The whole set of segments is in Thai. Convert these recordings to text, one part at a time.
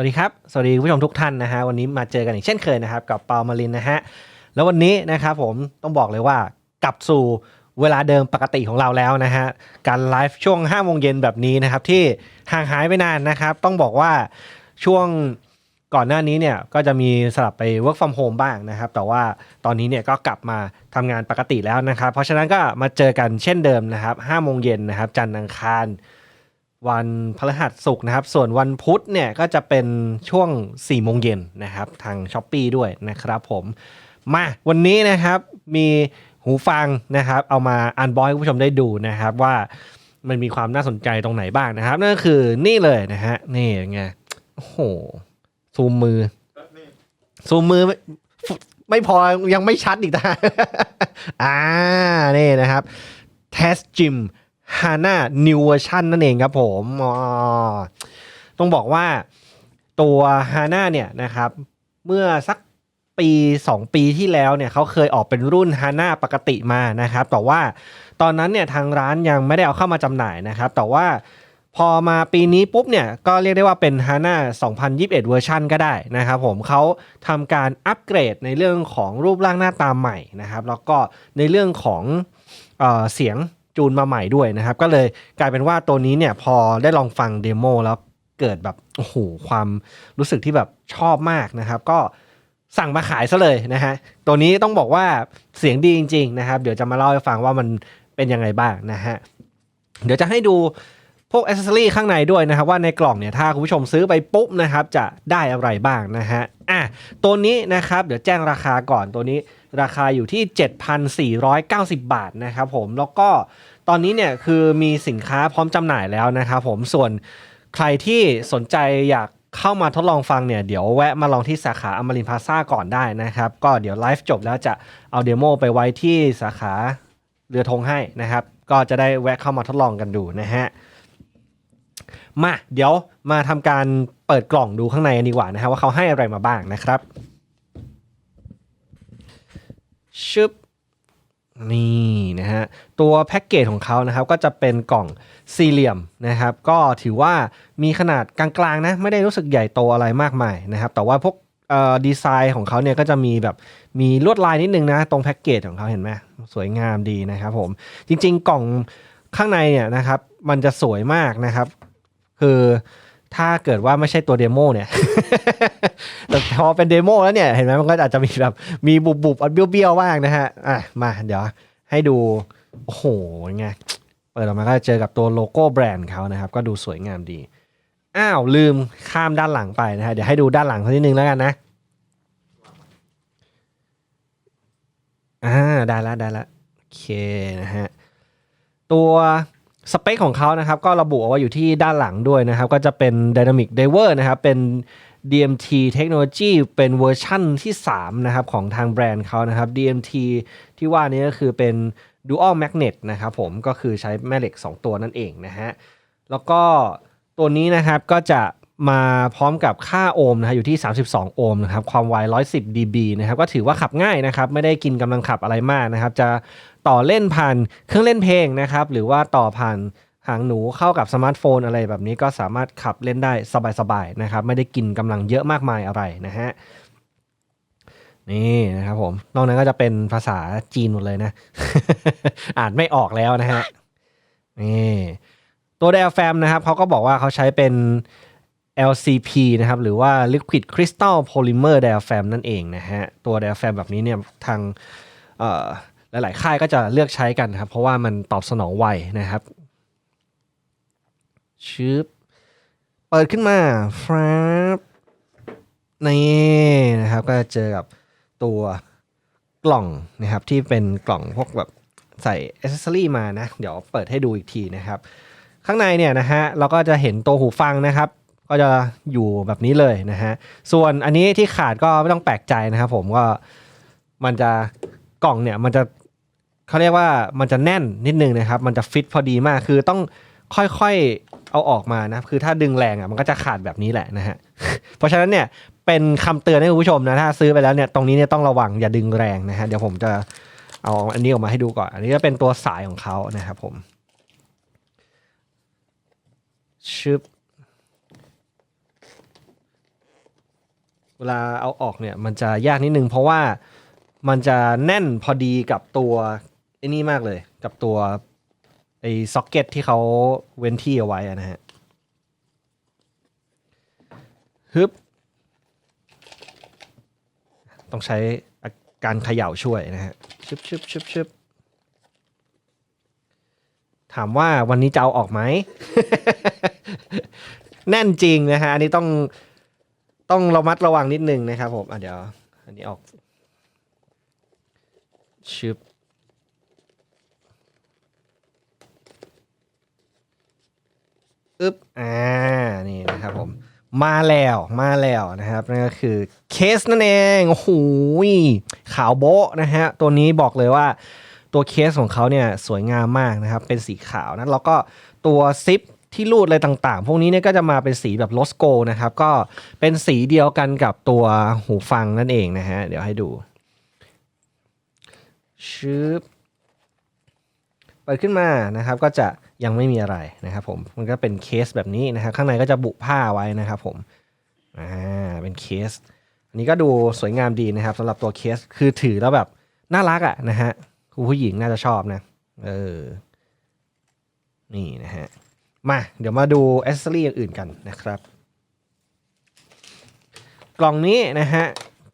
วัสดีครับ สวัสดีคุณผู้ชมทุกท่านนะฮะ วันนี้มาเจอกันอีกเช่นเคยนะครับ กับเปามารินนะฮะ แล้ววันนี้นะครับผมต้องบอกเลยว่ากลับสู่เวลาเดิมปกติของเราแล้วนะฮะ การไลฟ์ช่วง5โมงเย็นแบบนี้นะครับ ที่ห่างหายไปนานนะครับ ต้องบอกว่าช่วงก่อนหน้านี้เนี่ยก็จะมีสลับไป work from home บ้างนะครับ แต่ว่าตอนนี้เนี่ยก็กลับมาทำงานปกติแล้วนะครับ เพราะฉะนั้นก็มาเจอกันเช่นเดิมนะครับ5โมงเย็นนะครับ จันทร์อังคาร วันพฤหัสศุกร์นะครับ ส่วนวันพุธเนี่ยก็จะเป็นช่วง4โมงเย็นนะครับ ทาง s h อ p e e ด้วยนะครับผม มาวันนี้นะครับมีหูฟังนะครับ เอามาอันบอยให้คุณผู้ชมได้ดูนะครับว่ามันมีความน่าสนใจตรงไหนบ้างนะครับ นั่นก็คือนี่เลยนะฮะนี่ไงโอ้โหซูมมือซูมมือไม่ไม่พอยังไม่ชัดอีกนะ อ่า นี่นะครับ Test Gym HANA New Version นั่นเองครับผมอ๋อต้องบอกว่าตัว HANA เนี่ยนะครับเมื่อสักปี 2 ปีที่แล้วเนี่ยเขาเคยออกเป็นรุ่น HANA ปกติมานะครับ แต่ว่าตอนนั้นเนี่ยทางร้านยังไม่ได้เอาเข้ามาจำหน่ายนะครับ แต่ว่าพอมาปีนี้ปุ๊บเนี่ยก็เรียกได้ว่าเป็น HANA 2021 เวอร์ชันก็ได้นะครับผมเขาทำการอัปเกรดในเรื่องของรูปร่างหน้าตาใหม่นะครับ แล้วก็ในเรื่องของเออเสียง จูนมาใหม่ด้วยนะครับ ก็เลยกลายเป็นว่าตัวนี้เนี่ยพอได้ลองฟังเดโมแล้วเกิดแบบโอ้โหความรู้สึกที่แบบชอบมากนะครับ ก็สั่งมาขายซะเลยนะฮะตัวนี้ต้องบอกว่าเสียงดีจริง ๆ นะครับ เดี๋ยวจะมาเล่าให้ฟังว่ามันเป็นยังไงบ้างนะฮะเดี๋ยวจะให้ดู พวกอ c เซ s ซอรี่ข้างในด้วยนะครับ ว่าในกล่องเนี่ยถ้าคุณผู้ชมซื้อไปปุ๊บนะครับ จะได้อะไรบ้างนะฮะอะตัวนี้นะครับ เดี๋ยวแจ้งราคาก่อนตัวนี้ราคาอยู่ที่ 7,490 บาทนะครับผมแล้วก็ตอนนี้เนี่ยคือมีสินค้าพร้อมจำหน่ายแล้วนะครับผมส่วนใครที่สนใจอยากเข้ามาทดลองฟังเนี่ยเดี๋ยวแวะมาลองที่สาขาอมรินพาซาก่อนได้นะครับ ก็เดี๋ยวไลฟ์จบแล้วจะเอาเดโมไปไว้ที่สาขาเรือธงให้นะครับ ก็จะได้แวะเข้ามาทดลองกันดูนะฮะ มาเดี๋ยวมาทำการเปิดกล่องดูข้างในกันดีกว่านะฮะว่าเขาให้อะไรมาบ้างนะครับชึบนี่นะฮะตัวแพ็กเกจของเขานะครับก็จะเป็นกล่องสี่เหลี่ยมนะครับ ก็ถือว่ามีขนาดกลางๆนะไม่ได้รู้สึกใหญ่โตอะไรมากมายนะครับ แต่ว่าพวกดีไซน์ของเขาเนี่ยก็จะมีแบบมีลวดลายนิดนึงนะตรงแพ็กเกจของเขาเห็นไหมสวยงามดีนะครับผมจริงๆกล่องข้างในเนี่ยนะครับมันจะสวยมากนะครับ คือถ้าเกิดว่าไม่ใช่ตัวเดโมเนี่ยแต่พอเป็นเดโมแล้วเนี่ยเห็นไหมมันก็อาจจะมีแบบมีบุบบุบๆอันเบี้ยวๆบ้างนะฮะอะมาเดี๋ยวให้ดู โอ้โหยังไงเปิดออกมาก็เจอกับตัวโลโก้แบรนด์เขานะครับ ก็ดูสวยงามดี อ้าว ลืมข้ามด้านหลังไปนะฮะเดี๋ยวให้ดูด้านหลังสักนิดนึงแล้วกันนะอ่าได้แล้วได้แล้วโอเคนะฮะตัว สเปคของเขานะครับก็ระบุเอาไว้อยู่ที่ด้านหลังด้วยนะครับ ก็จะเป็น Dynamic Diver นะครับเป็น DMT Technology เป็นเวอร์ชั่นที่ 3 นะครับ ของทางแบรนด์เขานะครับ DMT ที่ว่านี้ก็คือเป็น Dual Magnet นะครับผมก็คือใช้แม่เหล็ก 2 ตัวนั่นเองนะฮะ แล้วก็ตัวนี้นะครับก็จะมาพร้อมกับค่าโอห์มนะฮะอยู่ที่ 32 โอห์มนะครับ ความไว 110 dB นะครับ ก็ถือว่าขับง่ายนะครับ ไม่ได้กินกำลังขับอะไรมากนะครับ จะต่อเล่นผ่านเครื่องเล่นเพลงนะครับ หรือว่าต่อผ่านหางหนูเข้ากับสมาร์ทโฟนอะไรแบบนี้ก็สามารถขับเล่นได้สบายๆนะครับ ไม่ได้กินกำลังเยอะมากมายอะไรนะฮะนี่นะครับผม นอกนั้นก็จะเป็นภาษาจีนหมดเลยนะ อ่านไม่ออกแล้วนะฮะนี่ตัว diaphragm นะครับเขาก็บอกว่าเขาใช้เป็น LCP นะครับ หรือว่า Liquid Crystal Polymer Diaphragm นั่นเองนะฮะ ตัว diaphragm แบบนี้เนี่ยทางเอ่อ หลาย ๆ ค่ายก็จะเลือกใช้กันครับ เพราะว่ามันตอบสนองไวนะครับชืบเปิดขึ้นมาครับนี่นะครับก็จะเจอกับตัวกล่องนะครับที่เป็นกล่องพวกแบบใส่อ c เซ s ซอรี่มานะ เดี๋ยวเปิดให้ดูอีกทีนะครับ ข้างในเนี่ยนะฮะเราก็จะเห็นตัวหูฟังนะครับ ก็จะอยู่แบบนี้เลยนะฮะส่วนอันนี้ที่ขาดก็ไม่ต้องแปลกใจนะครับผมก็มันจะกล่องเนี่ยมันจะ เขาเรียกว่ามันจะแน่นนิดนึงนะครับ มันจะฟิตพอดีมากคือต้องค่อยๆเอาออกมานะคือถ้าดึงแรงอะมันก็จะขาดแบบนี้แหละนะฮะเพราะฉะนั้นเนี่ยเป็นคำเตือนให้คุณผู้ชมนะถ้าซื้อไปแล้วเนี่ยตรงนี้เนี่ยต้องระวังอย่าดึงแรงนะฮะเดี๋ยวผมจะเอาอันนี้ออกมาให้ดูก่อน อันนี้ก็เป็นตัวสายของเขานะครับผมชึบเวลาเอาออกเนี่ยมันจะยากนิดนึงเพราะว่ามันจะแน่นพอดีกับตัว ไอ้นี่มากเลย กับตัวไอ้ซ็อกเก็ตที่เขาเว้นที่เอาไว้อะนะฮะฮึบต้องใช้อาการเขย่าช่วยนะฮะชึบชึบชึบชึบถามว่าวันนี้จะเอาออกไหม แน่นจริงนะฮะ อันนี้ต้องต้องระมัดระวังนิดนึงนะครับผม อะเดี๋ยว อันนี้ออกชึบ อึ๊บอ่านี่นะครับผมมาแล้วมาแล้วนะครับนั่นก็คือเคสนั่นเองโอ้โหขาวโบ๊ะนะฮะตัวนี้บอกเลยว่าตัวเคสของเขาเนี่ยสวยงามมากนะครับ เป็นสีขาวนะแล้วก็ตัวซิปที่รูดอะไรต่างๆ พวกนี้เนี่ยก็จะมาเป็นสีแบบโลสโกนะครับ ก็เป็นสีเดียวกันกับตัวหูฟังนั่นเองนะฮะ เดี๋ยวให้ดูชึบเปิดขึ้นมานะครับก็จะ ยังไม่มีอะไรนะครับผมมันก็เป็นเคสแบบนี้นะครับข้างในก็จะบุผ้าไว้นะครับผมอ่าเป็นเคส อันนี้ก็ดูสวยงามดีนะครับสำหรับตัวเคสคือถือแล้วแบบน่ารักอะนะฮะคุณผู้หญิงน่าจะชอบนะเออนี่นะฮะมาเดี๋ยวมาดูแอสเซอรี่อย่างอื่นกันนะครับ กล่องนี้นะฮะ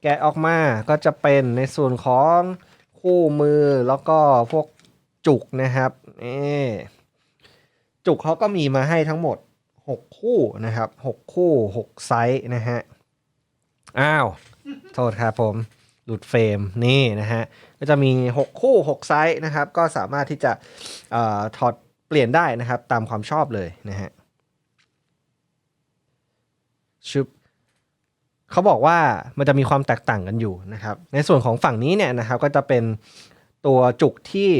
แกะออกมาก็จะเป็นในส่วนของคู่มือแล้วก็พวกจุกนะครับนี่ จุกเขาก็มีมาให้ทั้งหมด 6 คู่นะครับ 6 คู่ 6 ไซส์นะฮะ อ้าว โทษครับผม หลุดเฟรมนี่นะฮะ ก็จะมี 6 คู่ 6 ไซส์นะครับ ก็สามารถที่จะออถอดเปลี่ยนได้นะครับ ตามความชอบเลยนะฮะชึบเขาบอกว่ามันจะมีความแตกต่างกันอยู่นะครับ ในส่วนของฝั่งนี้เนี่ยนะครับ ก็จะเป็นตัวจุกที่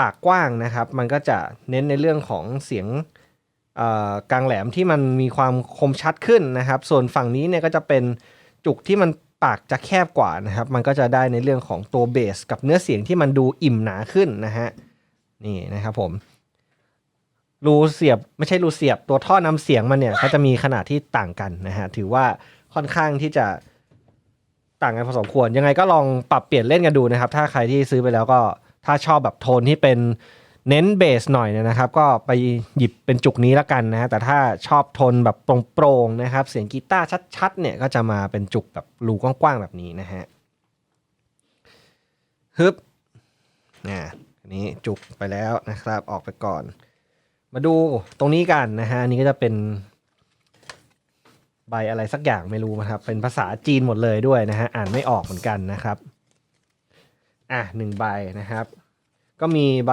ปากกว้างนะครับ มันก็จะเน้นในเรื่องของเสียงกลางแหลมที่มันมีความคมชัดขึ้นนะครับ ส่วนฝั่งนี้เนี่ยก็จะเป็นจุกที่มันปากจะแคบกว่านะครับ มันก็จะได้ในเรื่องของตัวเบสกับเนื้อเสียงที่มันดูอิ่มหนาขึ้นนะฮะนี่นะครับผมรูเสียบไม่ใช่รูเสียบตัวท่อนำเสียงมันเนี่ยก็จะมีขนาดที่ต่างกันนะฮะถือว่าค่อนข้างที่จะต่างกันพอสมควร ยังไงก็ลองปรับเปลี่ยนเล่นกันดูนะครับ ถ้าใครที่ซื้อไปแล้วก็ ถ้าชอบแบบโทนที่เป็นเน้นเบสหน่อยเนี่ยนะครับ ก็ไปหยิบเป็นจุกนี้ละกันนะฮะแต่ถ้าชอบโทนแบบโปร่งๆนะครับ เสียงกีตาร์ชัดๆ เนี่ยก็จะมาเป็นจุกแบบรูกว้างๆแบบนี้นะฮะฮึบนี่ยอันนี้จุกไปแล้วนะครับ ออกไปก่อน มาดูตรงนี้กันนะฮะอันนี้ก็จะเป็นใบอะไรสักอย่างไม่รู้นะครับ เป็นภาษาจีนหมดเลยด้วยนะฮะ อ่านไม่ออกเหมือนกันนะครับ อะหนึ่งใบนะครับ ก็มีใบ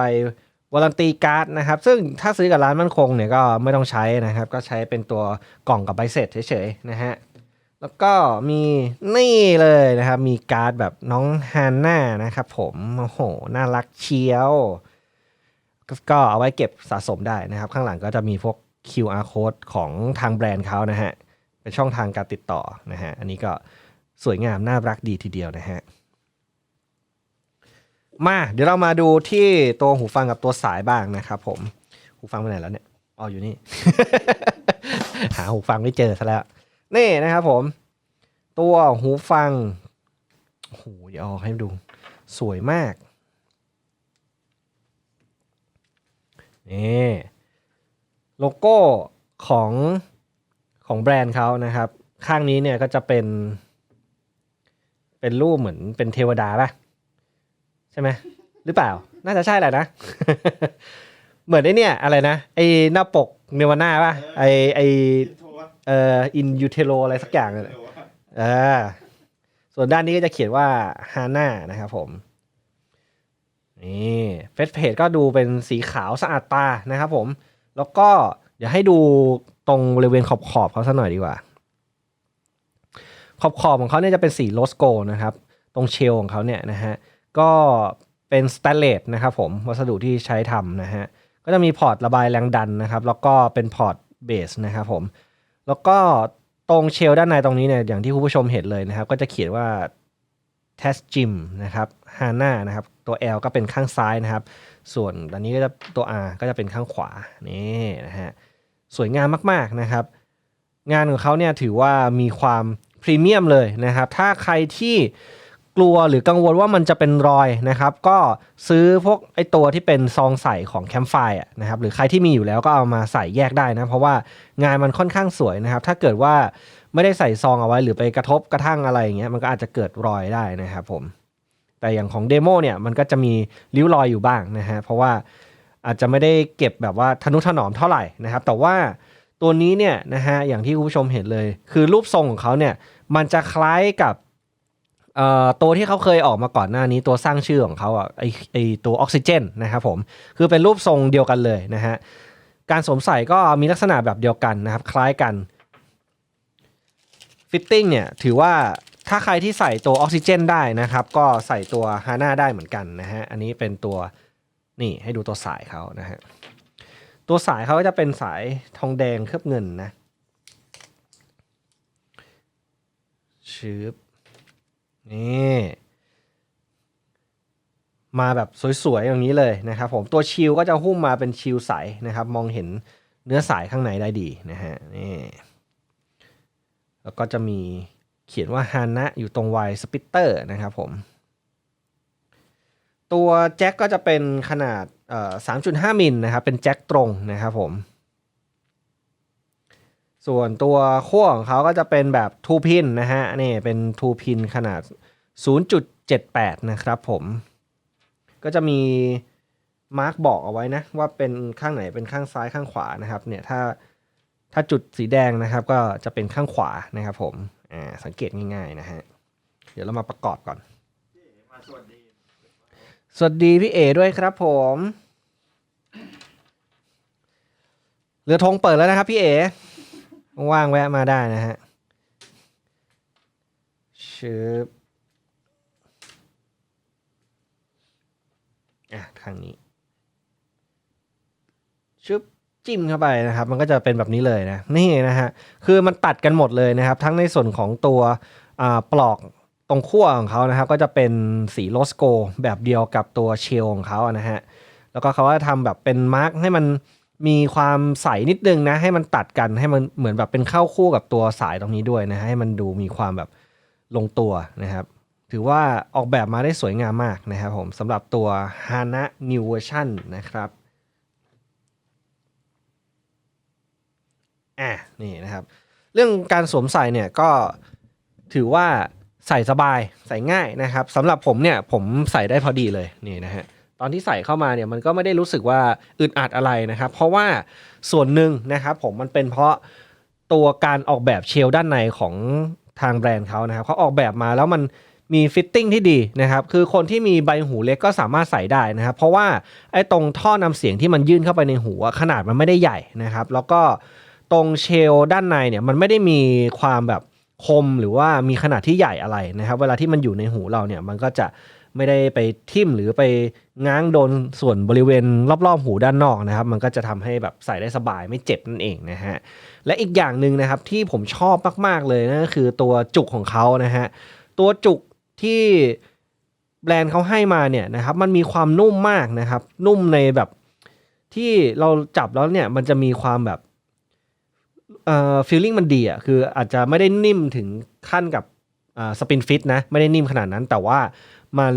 วารันตีการ์ดนะครับ ซึ่งถ้าซื้อกับร้านมั่นคงเนี่ยก็ไม่ต้องใช้นะครับ ก็ใช้เป็นตัวกล่องกับใบเสร็จเฉยๆนะฮะแล้วก็มีนี่เลยนะครับ มีการ์ดแบบน้องฮานน่านะครับผมโอ้โหน่ารักเชียวก็ก็เอาไว้เก็บสะสมได้นะครับ ข้างหลังก็จะมีพวก QR code ของทางแบรนด์เขานะฮะเป็นช่องทางการติดต่อนะฮะอันนี้ก็สวยงามน่ารักดีทีเดียวนะฮะ มาเดี๋ยวเรามาดูที่ตัวหูฟังกับตัวสายบ้างนะครับผม หูฟังไปไหนแล้วเนี่ยอ๋ออยู่นี่ หาหูฟังไม่เจอซะแล้ว นี่นะครับผม ตัวหูฟังโอ้โหเดี๋ยวเอาให้ดู สวยมาก นี่โลโก้ของของแบรนด์เขานะครับ ข้างนี้เนี่ยก็จะเป็น เป็นรูปเหมือนเป็นเทวดาป่ะ ใช่ไหมหรือเปล่า น่าจะใช่แหละนะ เหมือนไอเนี่ย อะไรนะ ไอหน้าปกเนวาน่าป่ะ ไอไอเอ่ออินยูเทโลอะไรสักอย่างเลยเออส่วนด้านนี้ก็จะเขียนว่าฮาน่านะครับผม นี่เฟซเพจก็ดูเป็นสีขาวสะอาดตานะครับผม แล้วก็เดี๋ยวให้ดูตรงบริเวณขอบขอบๆเขาสักหน่อยดีกว่า ขอบขอบๆของเขาเนี่ยจะเป็นสีโลสโกนะครับ ตรงเชลของเขาเนี่ยนะฮะ ก็เป็นสแตนเลสนะครับผมวัสดุที่ใช้ทำนะฮะก็จะมีพอร์ตระบายแรงดันนะครับ แล้วก็เป็นพอร์ตเบสนะครับผม แล้วก็ตรงเชลด้านในตรงนี้เนี่ยอย่างที่คุณผู้ชมเห็นเลยนะครับ ก็จะเขียนว่า test gym นะครับ HANA นะครับ ตัว L ก็เป็นข้างซ้ายนะครับ ส่วนอันนี้ก็จะตัว R ก็จะเป็นข้างขวานี่นะฮะสวยงามมากๆนะครับ งานของเขาเนี่ยถือว่ามีความพรีเมียมเลยนะครับ ถ้าใครที่ กลัวหรือกังวลว่ามันจะเป็นรอยนะครับ ก็ซื้อพวกไอตัวที่เป็นซองใส่ของแคม p ไฟนะครับหรือใครที่มีอยู่แล้วก็เอามาใส่แยกได้นะเพราะว่างานมันค่อนข้างสวยนะครับ ถ้าเกิดว่าไม่ได้ใส่ซองเอาไว้หรือไปกระทบกระทั่งอะไรอย่างเงี้ยมันก็อาจจะเกิดรอยได้นะครับผมแต่อย่างของเดโมเนี่ยมันก็จะมีริ้วรอยอยู่บ้างนะฮะเพราะว่าอาจจะไม่ได้เก็บแบบว่าทนุถนอมเท่าไหร่นะครับ แต่ว่าตัวนี้เนี่ยนะฮะอย่างที่คุณผู้ชมเห็นเลย คือรูปทรงของเขาเนี่ยมันจะคล้ายกับ เอ่อตัวที่เขาเคยออกมาก่อนหน้านี้ตัวสร้างชื่อของเขาอะไอไอตัวออกซิเจนนะครับผมคือเป็นรูปทรงเดียวกันเลยนะฮะการสวมใส่ก็มีลักษณะแบบเดียวกันนะครับ คล้ายกันฟิตติ้งเนี่ยถือว่าถ้าใครที่ใส่ตัวออกซิเจนได้นะครับ ก็ใส่ตัวฮาน่าได้เหมือนกันนะฮะอันนี้เป็นตัวนี่ให้ดูตัวสายเขานะฮะตัวสายเขาก็จะเป็นสายทองแดงเคลือบเงินนะชืบ นี่ มาแบบสวยๆอย่างนี้เลยนะครับผมตัวชิลก็จะหุ้มมาเป็นชิลใสนะครับ มองเห็นเนื้อสายข้างในได้ดีนะฮะนี่แล้วก็จะมีเขียนว่าฮานะอยู่ตรงไวสปิตเตอร์นะครับผม ตัวแจ็คก็จะเป็นขนาด 3.5 มิลนะครับ เป็นแจ็คตรงนะครับผม ส่วนตัวขั้วของเขาก็จะเป็นแบบทูพินนะฮะนี่เป็นทูพินขนาด 0.78 นะครับผม ก็จะมีมาร์กบอกเอาไว้นะ ว่าเป็นข้างไหนเป็นข้างซ้ายข้างขวานะครับเนี่ยถ้าถ้าจุดสีแดงนะครับ ก็จะเป็นข้างขวานะครับผมอ่าสังเกตง่ายๆนะฮะเดี๋ยวเรามาประกอบก่อน สวัสดีพี่เอด้วยครับผมเรือธงเปิดแล้วนะครับพี่เอ ว่างแวะมาได้นะฮะชืบอะทางนี้ชึบจิ้มเข้าไปนะครับ มันก็จะเป็นแบบนี้เลยนะนี่นะฮะคือมันตัดกันหมดเลยนะครับ ทั้งในส่วนของตัวปลอกตรงขั้วของเขานะครับ ก็จะเป็นสีโลสโกแบบเดียวกับตัวเชลของเขานะฮะแล้วก็เขาก็ทำแบบเป็นมาร์กให้มัน มีความใสนิดนึงนะ ให้มันตัดกันให้มันเหมือนแบบเป็นเข้าคู่กับตัวสายตรงนี้ด้วยนะให้มันดูมีความแบบลงตัวนะครับ ถือว่าออกแบบมาได้สวยงามมากนะครับผมสำหรับตัว HANA New Version นะครับอะนี่นะครับ เรื่องการสวมใส่เนี่ยก็ถือว่าใส่สบายใส่ง่ายนะครับสำหรับผมเนี่ยผมใส่ได้พอดีเลยนี่นะฮะ อนที่ใส่เข้ามาเนี่ยมันก็ไม่ได้รู้สึกว่าอึดอัดอะไรนะครับ เพราะว่าส่วนหนึ่งนะครับผมมันเป็นเพราะตัวการออกแบบเชลด้านในของทางแบรนด์เขานะครับเขาออกแบบมาแล้วมันมีฟิตติ้งที่ดีนะครับ คือคนที่มีใบหูเล็กก็สามารถใส่ได้นะครับ เพราะว่าไอ้ตรงท่อนำเสียงที่มันยื่นเข้าไปในหูขนาดมันไม่ได้ใหญ่นะครับ แล้วก็ตรงเชลด้านในเนี่ยมันไม่ได้มีความแบบคมหรือว่ามีขนาดที่ใหญ่อะไรนะครับ เวลาที่มันอยู่ในหูเราเนี่ยมันก็จะ ไม่ได้ไปทิ่มหรือไปง้างโดนส่วนบริเวณรอบๆหูด้านนอกนะครับ มันก็จะทำให้แบบใส่ได้สบายไม่เจ็บนั่นเองนะฮะและอีกอย่างหนึ่งนะครับที่ผมชอบมากๆเลยนั่นก็คือตัวจุกของเขานะฮะตัวจุกที่แบรนด์เขาให้มาเนี่ยนะครับมันมีความนุ่มมากนะครับ นุ่มในแบบที่เราจับแล้วเนี่ยมันจะมีความแบบเอ่อฟีลลิ่งมันดีอะคืออาจจะไม่ได้นิ่มถึงขั้นกับอ่าสปินฟิตนะไม่ได้นิ่มขนาดนั้นแต่ว่า มัน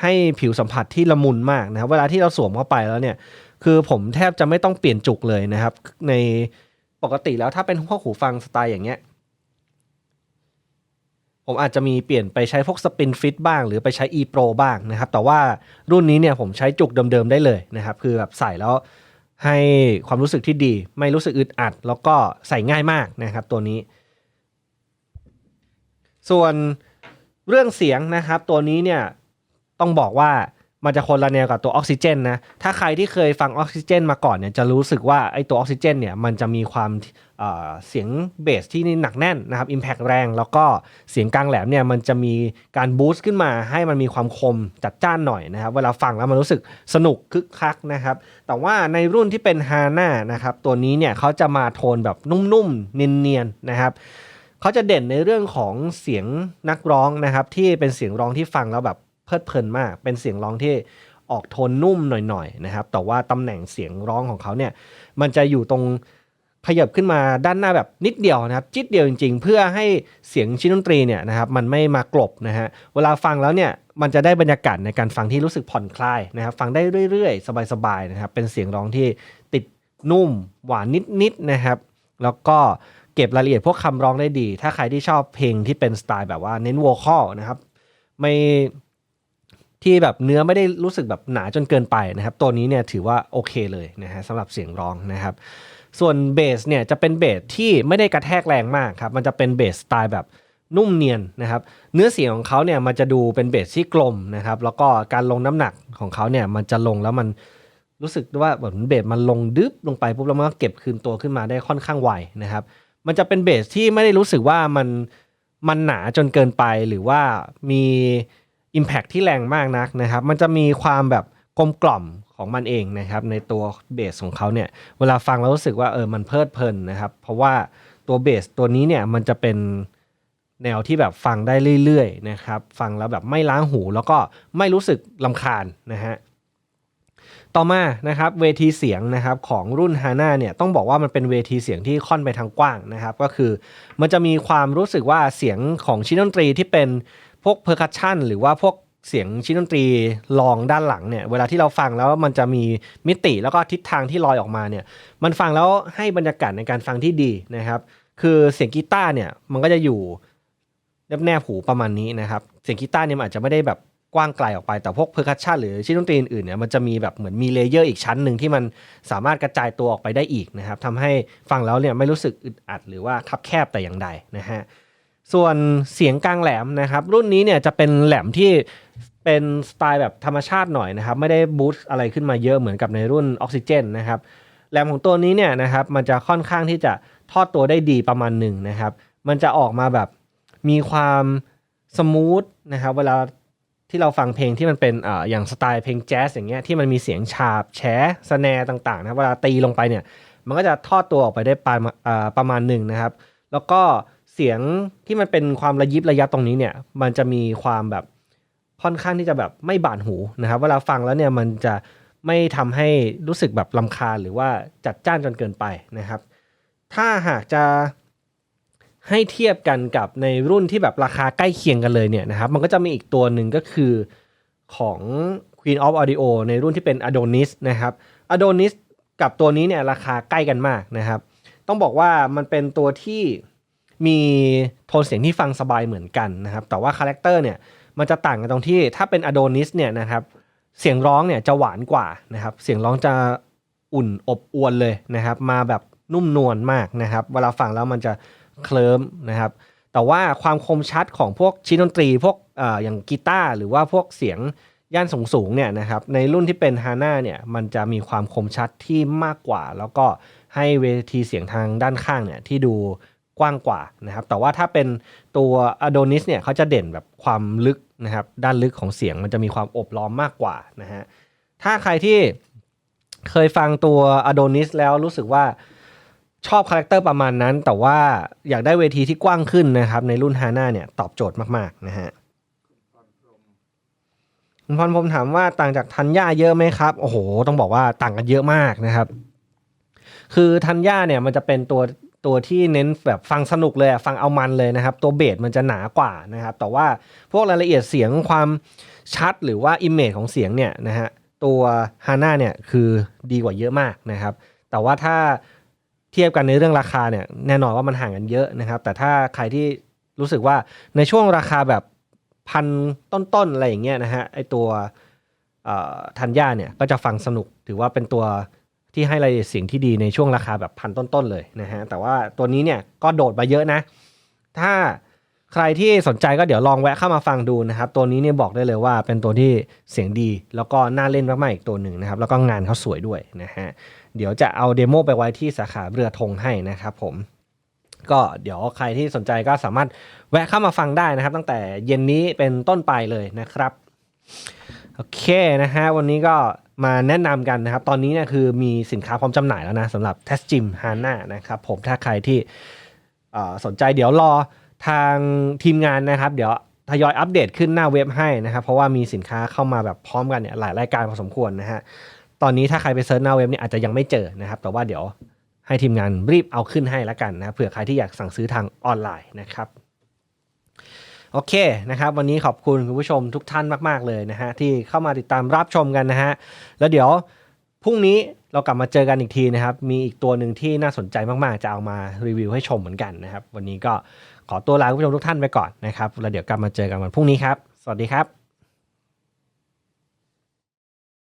ให้ผิวสัมผัสที่ละมุนมากนะครับ เวลาที่เราสวมเข้าไปแล้วเนี่ย คือผมแทบจะไม่ต้องเปลี่ยนจุกเลยนะครับ ในปกติแล้วถ้าเป็นพวกหูฟังสไตล์อย่างเงี้ย ผมอาจจะมีเปลี่ยนไปใช้พวกสปินฟิตบ้าง หรือไปใช้ e pro บ้างนะครับ แต่ว่ารุ่นนี้เนี่ยผมใช้จุกเดิมๆได้เลยนะครับ คือแบบใส่แล้วให้ความรู้สึกที่ดี ไม่รู้สึกอึดอัด แล้วก็ใส่ง่ายมากนะครับ ตัวนี้ ส่วน เรื่องเสียงนะครับตัวนี้เนี่ยต้องบอกว่ามันจะคนละแนวกับตัวออกซิเจนนะ ถ้าใครที่เคยฟังออกซิเจนมาก่อนเนี่ยจะรู้สึกว่าไอ้ตัวออกซิเจนเนี่ยมันจะมีความเเสียงเบสที่หนักแน่นนะครับอิมแพกแรง แล้วก็เสียงกลางแหลมเนี่ยมันจะมีการบูสต์ขึ้นมาให้มันมีความคมจัดจ้านหน่อยนะครับ เวลาฟังแล้วมันรู้สึกสนุกคึกคักนะครับ แต่ว่าในรุ่นที่เป็นฮาน่านะครับตัวนี้เนี่ยเขาจะมาโทนแบบนุ่มๆเนียนๆนะครับ เขาจะเด่นในเรื่องของเสียงนักร้องนะครับ ที่เป็นเสียงร้องที่ฟังแล้วแบบเพลิดเพลินมาก เป็นเสียงร้องที่ออกโทนนุ่มหน่อยๆนะครับ แต่ว่าตำแหน่งเสียงร้องของเขาเนี่ย มันจะอยู่ตรงขยับขึ้นมาด้านหน้าแบบนิดเดียวนะครับ จิตเดียวจริง ๆ เพื่อให้เสียงชิ้นดนตรีเนี่ยนะครับ มันไม่มากลบนะฮะเวลาฟังแล้วเนี่ยมันจะได้บรรยากาศในการฟังที่รู้สึกผ่อนคลายนะครับ ฟังได้เรื่อยๆ สบายๆนะครับ เป็นเสียงร้องที่ติดนุ่มหวานนิดๆนะครับ แล้วก็ ก็บรายละเอียดพวกคำร้องได้ดี ถ้าใครที่ชอบเพลงที่เป็นสไตล์แบบว่าเน้นโวคอลนะครับ ไม่ที่แบบเนื้อไม่ได้รู้สึกแบบหนาจนเกินไปนะครับ ตัวนี้เนี่ยถือว่าโอเคเลยนะฮะสำหรับเสียงร้องนะครับ ส่วนเบสเนี่ยจะเป็นเบสที่ไม่ได้กระแทกแรงมากครับ มันจะเป็นเบสสไตล์แบบนุ่มเนียนนะครับ เนื้อเสียงของเขาเนี่ยมันจะดูเป็นเบสที่กลมนะครับ แล้วก็การลงน้ำหนักของเขาเนี่ยมันจะลงแล้วมันรู้สึกว่าแบบเบสมันลงดึบลงไปปุ๊บแล้วมันก็เก็บคืนตัวขึ้นมาได้ค่อนข้างไวนะครับ มันจะเป็นเบสที่ไม่ได้รู้สึกว่ามันมันหนาจนเกินไปหรือว่ามี Impact ที่แรงมากนักนะครับ มันจะมีความแบบกลมกล่อมของมันเองนะครับ ในตัวเบสของเขาเนี่ย เวลาฟังแล้วรู้สึกว่าเออมันเพลิดเพลินนะครับ เพราะว่าตัวเบสตัวนี้เนี่ยมันจะเป็นแนวที่แบบฟังได้เรื่อยๆนะครับ ฟังแล้วแบบไม่ล้างหูแล้วก็ไม่รู้สึกลำคาญนะฮะ ต่อมานะครับเวทีเสียงนะครับของรุ่น h a n a เนี่ยต้องบอกว่ามันเป็นเวทีเสียงที่ค่อนไปทางกว้างนะครับ ก็คือมันจะมีความรู้สึกว่าเสียงของชิ้นดนตรีที่เป็นพวกเพอร์คัชชันหรือว่าพวกเสียงชิ้นดนตรีลองด้านหลังเนี่ยเวลาที่เราฟังแล้วมันจะมีมิติแล้วก็ทิศทางที่ลอยออกมาเนี่ยมันฟังแล้วให้บรรยากาศในการฟังที่ดีนะครับ คือเสียงกีตาร์เนี่ยมันก็จะอยู่แนบๆหูประมาณนี้นะครับ เสียงกีตาร์เนี่ยอาจจะไม่ได้แบบ กว้างไกลออกไป แต่พวกเพอร์คัชชันหรือชิ้นดนตรีอื่นๆเนี่ยมันจะมีแบบเหมือนมีเลเยอร์อีกชั้นหนึ่งที่มันสามารถกระจายตัวออกไปได้อีกนะครับทำให้ฟังแล้วเนี่ยไม่รู้สึกอึดอัดหรือว่าคับแคบแต่อย่างใดนะฮะส่วนเสียงกลางแหลมนะครับ รุ่นนี้เนี่ยจะเป็นแหลมที่เป็นสไตล์แบบธรรมชาติหน่อยนะครับ ไม่ได้บูสต์อะไรขึ้นมาเยอะเหมือนกับในรุ่นออกซิเจนนะครับแหลมของตัวนี้เนี่ยนะครับมันจะค่อนข้างที่จะทอดตัวได้ดีประมาณหนึ่งนะครับ มันจะออกมาแบบมีความสมูทนะครับเวลา ที่เราฟังเพลงที่มันเป็นออย่างสไตล์เพลงแจ๊สอย่างเงี้ยที่มันมีเสียงฉาบแฉสแนร์ต่างๆนะเวลาตีลงไปเนี่ยมันก็จะทอดตัวออกไปได้ประมาณประมาณหนึ่งนะครับ แล้วก็เสียงที่มันเป็นความระยิบระยับตรงนี้เนี่ยมันจะมีความแบบค่อนข้างที่จะแบบไม่บาดหูนะครับเวลาฟังแล้วเนี่ยมันจะไม่ทำให้รู้สึกแบบลำคาญหรือว่าจัดจ้านจนเกินไปนะครับ ถ้าหากจะ ให้เทียบกันกับในรุ่นที่แบบราคาใกล้เคียงกันเลยเนี่ยนะครับ มันก็จะมีอีกตัวหนึ่งก็คือของ Queen of Audio ในรุ่นที่เป็น Adonis นะครับ Adonis กับตัวนี้เนี่ยราคาใกล้กันมากนะครับ ต้องบอกว่ามันเป็นตัวที่มีโทนเสียงที่ฟังสบายเหมือนกันนะครับ แต่ว่าคาแรคเตอร์เนี่ยมันจะต่างกันตรงที่ถ้าเป็น Adonis เนี่ยนะครับเสียงร้องเนี่ยจะหวานกว่านะครับ เสียงร้องจะอุ่นอบอวลเลยนะครับ มาแบบนุ่มนวลมากนะครับ เวลาฟังแล้วมันจะ เคลิ้มนะครับ แต่ว่าความคมชัดของพวกชิ้นดนตรี พวกออย่างกีตาร์หรือว่าพวกเสียงย่านสูงสูงๆเนี่ยนะครับในรุ่นที่เป็นฮาน่าเนี่ยมันจะมีความคมชัดที่มากกว่า แล้วก็ให้เวทีเสียงทางด้านข้างเนี่ยที่ดูกว้างกว่านะครับ แต่ว่าถ้าเป็นตัว Adonis เนี่ยเขาจะเด่นแบบความลึกนะครับ ด้านลึกของเสียงมันจะมีความอบล้อมมากกว่านะฮะถ้าใครที่เคยฟังตัว Adonis แล้วรู้สึกว่า ชอบคาแรคเตอร์ประมาณนั้น แต่ว่าอยากได้เวทีที่กว้างขึ้นนะครับ ในรุ่นฮาน่าเนี่ยตอบโจทย์มากๆนะฮะคุณพรผมถามว่าต่างจากทันย่าเยอะไหมครับ โอ้โห ต้องบอกว่าต่างกันเยอะมากนะครับ คือทันย่าเนี่ยมันจะเป็นตัวตัวที่เน้นแบบฟังสนุกเลยฟังเอามันเลยนะครับ ตัวเบสมันจะหนากว่านะครับ แต่ว่าพวกรายละเอียดเสียงความชัดหรือว่าอิมเมจของเสียงเนี่ยนะฮะตัวฮาน่าเนี่ยคือดีกว่าเยอะมากนะครับ แต่ว่าถ้า เทียบกันในเรื่องราคาเนี่ยแน่นอนว่ามันห่างกันเยอะนะครับ แต่ถ้าใครที่รู้สึกว่าในช่วงราคาแบบพันต้นๆอะไรอย่างเงี้ยนะฮะไอตัวทันย่าเนี่ยก็จะฟังสนุกถือว่าเป็นตัวที่ให้รายละเอียดเสียงที่ดีในช่วงราคาแบบพันต้นๆเลยนะฮะแต่ว่าตัวนี้เนี่ยก็โดดมาเยอะนะ ถ้าใครที่สนใจก็เดี๋ยวลองแวะเข้ามาฟังดูนะครับ ตัวนี้เนี่ยบอกได้เลยว่าเป็นตัวที่เสียงดี แล้วก็น่าเล่นมากๆอีกตัวหนึ่งนะครับ แล้วก็งานเขาสวยด้วยนะฮะ เดี๋ยวจะเอาเดโมไปไว้ที่สาขาเรือธงให้นะครับผมก็เดี๋ยวใครที่สนใจก็สามารถแวะเข้ามาฟังได้นะครับ ตั้งแต่เย็นนี้เป็นต้นไปเลยนะครับโอเคนะฮะวันนี้ก็มาแนะนำกันนะครับ ตอนนี้เนี่ยคือมีสินค้าพร้อมจำหน่ายแล้วนะสำหรับ Test Gym Hana นะครับผมถ้าใครที่สนใจเดี๋ยวรอทางทีมงานนะครับ เดี๋ยวทยอยอัปเดตขึ้นหน้าเว็บให้นะครับ เพราะว่ามีสินค้าเข้ามาแบบพร้อมกันเนี่ยหลายรายการพอสมควรนะฮะ ตอนนี้ถ้าใครไปเซิร์ชหน้าเว็บเนี่ยอาจจะยังไม่เจอนะครับ แต่ว่าเดี๋ยวให้ทีมงานรีบเอาขึ้นให้ล้วกันนะเผื่อใครที่อยากสั่งซื้อทางออนไลน์นะครับโอเคนะครับ วันนี้ขอบคุณคุณผู้ชมทุกท่านมาก ๆ เลยนะฮะที่เข้ามาติดตามรับชมกันนะฮะแล้วเดี๋ยวพรุ่งนี้เรากลับมาเจอกันอีกทีนะครับ มีอีกตัวหนึ่งที่น่าสนใจมาก ๆ จะเอามารีวิวให้ชมเหมือนกันนะครับ วันนี้ก็ขอตัวลาคุณผู้ชมทุกท่านไปก่อนนะครับแล้วเดี๋ยวกลับมาเจอกันวันพรุ่งนี้ครับ สวัสดีครับ